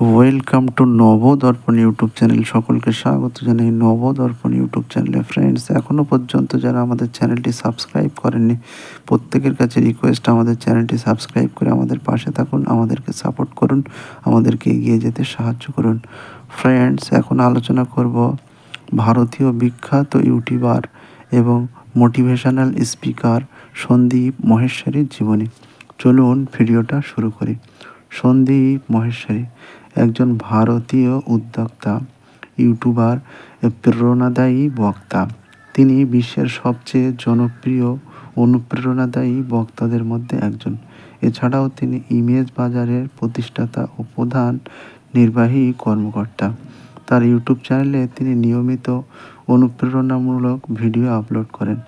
Welcome to Nabadarpan YouTube channel সকলকে স্বাগত জানাই নবদর্পণ ইউটিউব চ্যানেলে ফ্রেন্ডস এখনও পর্যন্ত যারা আমাদের চ্যানেলটি সাবস্ক্রাইব করেননি, প্রত্যেকের কাছে রিকোয়েস্ট আমাদের চ্যানেলটি সাবস্ক্রাইব করে আমাদের পাশে থাকুন, আমাদেরকে সাপোর্ট করুন, আমাদেরকে এগিয়ে যেতে সাহায্য করুন। ফ্রেন্ডস এখন আলোচনা করব ভারতীয় বিখ্যাত ইউটিউবার এবং মোটিভেশনাল স্পিকার সন্দীপ মহেশ্বরীর জীবনী। চলুন ভিডিওটা শুরু করি। সন্দীপ মহেশ্বরী একজন ভারতীয় উদ্যোক্তা, ইউটিউবার প্রেরণাদায়ী বক্তা। তিনি বিশ্বের সবচেয়ে জনপ্রিয় অনুপ্রেরণাদায়ী বক্তাদের মধ্যে একজন। এছাড়াও তিনি ইমেজ বাজারের প্রতিষ্ঠাতা ও প্রধান নির্বাহী কর্মকর্তা। তার ইউটিউব চ্যানেলে তিনি নিয়মিত অনুপ্রেরণামূলক ভিডিও আপলোড করেন,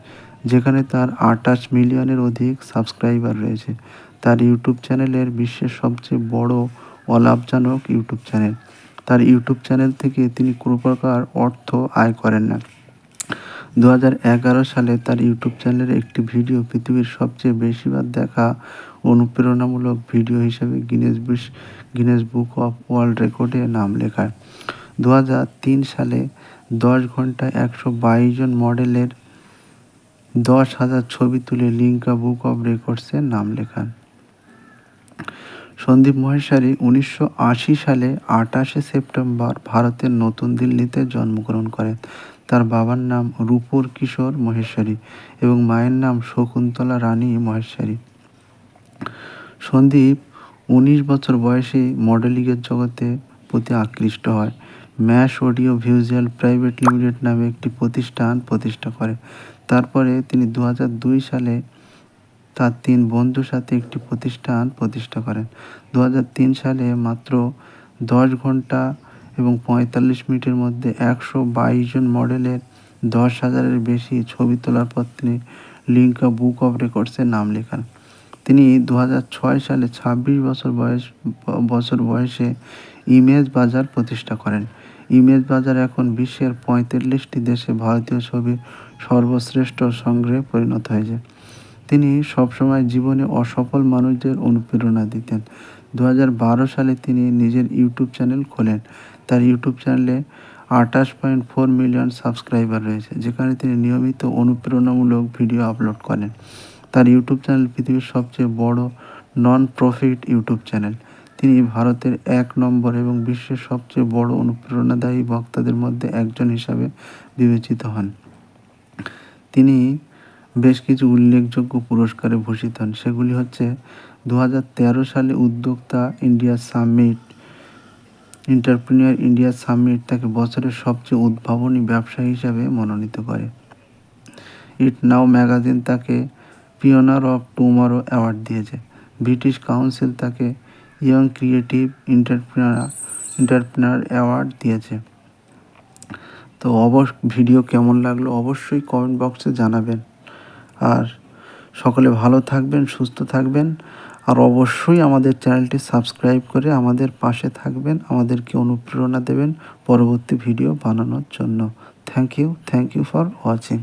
যেখানে তার আটাশ মিলিয়নের অধিক সাবস্ক্রাইবার রয়েছে। তার ইউটিউব চ্যানেলের বিশ্বের সবচেয়ে বড় অলাভজনক ইউটিউব চ্যানেল। তার ইউটিউব চ্যানেল থেকে তিনি কোনো প্রকার অর্থ আয় করেন না। দু হাজার এগারো সালে তার ইউটিউব চ্যানেলের একটি ভিডিও পৃথিবীর সবচেয়ে বেশিবার দেখা অনুপ্রেরণামূলক ভিডিও হিসেবে গিনেস বিশ গিনেস বুক অফ ওয়ার্ল্ড রেকর্ডে নাম লেখায়। দু হাজার তিন সালে দশ ঘন্টায় একশো বাইশ জন মডেলের দশ হাজার ছবি তুলে লিঙ্কা বুক অফ রেকর্ডসের নাম লেখান। সন্দীপ মহেশ্বরী উনিশশো আশি সালে আটাশে সেপ্টেম্বর ভারতের নতুন দিল্লিতে জন্মগ্রহণ করেন। তার বাবার নাম রূপর কিশোর মহেশ্বরী এবং মায়ের নাম শকুন্তলা রানী মহেশ্বরী সন্দীপ উনিশ বছর বয়সে মডেলিংয়ের জগতে প্রতি আকৃষ্ট হয়। Mash audio visual private limited নামে একটি প্রতিষ্ঠান প্রতিষ্ঠা করে। তারপরে তিনি দু হাজার দুই সালে তার তিন বন্ধুর সাথে একটি প্রতিষ্ঠান প্রতিষ্ঠা করেন। দু হাজার তিন সালে মাত্র দশ ঘণ্টা এবং পঁয়তাল্লিশ মিনিটের মধ্যে একশো বাইশ জন মডেলের দশ হাজারের বেশি ছবি তোলার পর তিনি লিঙ্কা বুক অফ রেকর্ডসে নাম লেখান। তিনি দু সালে ছাব্বিশ বছর বয়স, বছর বয়সে ইমেজ বাজার প্রতিষ্ঠা করেন। ইমেজ বাজার এখন বিশ্বের পঁয়তাল্লিশটি দেশে ভারতীয় ছবির সর্বশ্রেষ্ঠ সংগ্রহে পরিণত হয়েছে। তিনি সবসময় জীবনে অসফল মানুষদের অনুপ্রেরণা দিতেন। দু হাজার বারো সালে তিনি নিজের ইউটিউব চ্যানেল খোলেন। তার ইউটিউব চ্যানেলে আঠাশ পয়েন্ট ফোর মিলিয়ন সাবস্ক্রাইবার রয়েছে, যেখানে তিনি নিয়মিত অনুপ্রেরণামূলক ভিডিও আপলোড করেন। তার ইউটিউব চ্যানেল পৃথিবীর সবচেয়ে বড় নন প্রফিট ইউটিউব চ্যানেল। তিনি ভারতের এক নম্বর এবং বিশ্বের সবচেয়ে বড় অনুপ্রেরণাদায়ী বক্তাদের মধ্যে একজন হিসাবে বিবেচিত হন। তিনি বেশ কিছু উল্লেখযোগ্য পুরস্কারে ভূষিত হন। সেগুলি হচ্ছে দু হাজার তেরো সালে উদ্যোক্তা India summit, entrepreneur India summit তাকে বছরের সবচেয়ে উদ্ভাবনী ব্যবসায়ী হিসাবে মনোনীত করে। ইট নাও ম্যাগাজিন তাকে পিওনার অফ টুমারো অ্যাওয়ার্ড দিয়েছে। ব্রিটিশ কাউন্সিল তাকে young creative entrepreneur entrepreneur award দিয়েছে। তো অবশ্য ভিডিও কেমন লাগল অবশ্যই কমেন্ট বক্সে জানাবেন। আর সকলে ভালো থাকবেন, সুস্থ থাকবেন। আর অবশ্যই আমাদের চ্যানেলটি সাবস্ক্রাইব করে আমাদের পাশে থাকবেন, আমাদেরকে অনুপ্রেরণা দেবেন পরবর্তী ভিডিও বানানোর জন্য। Thank you thank you for watching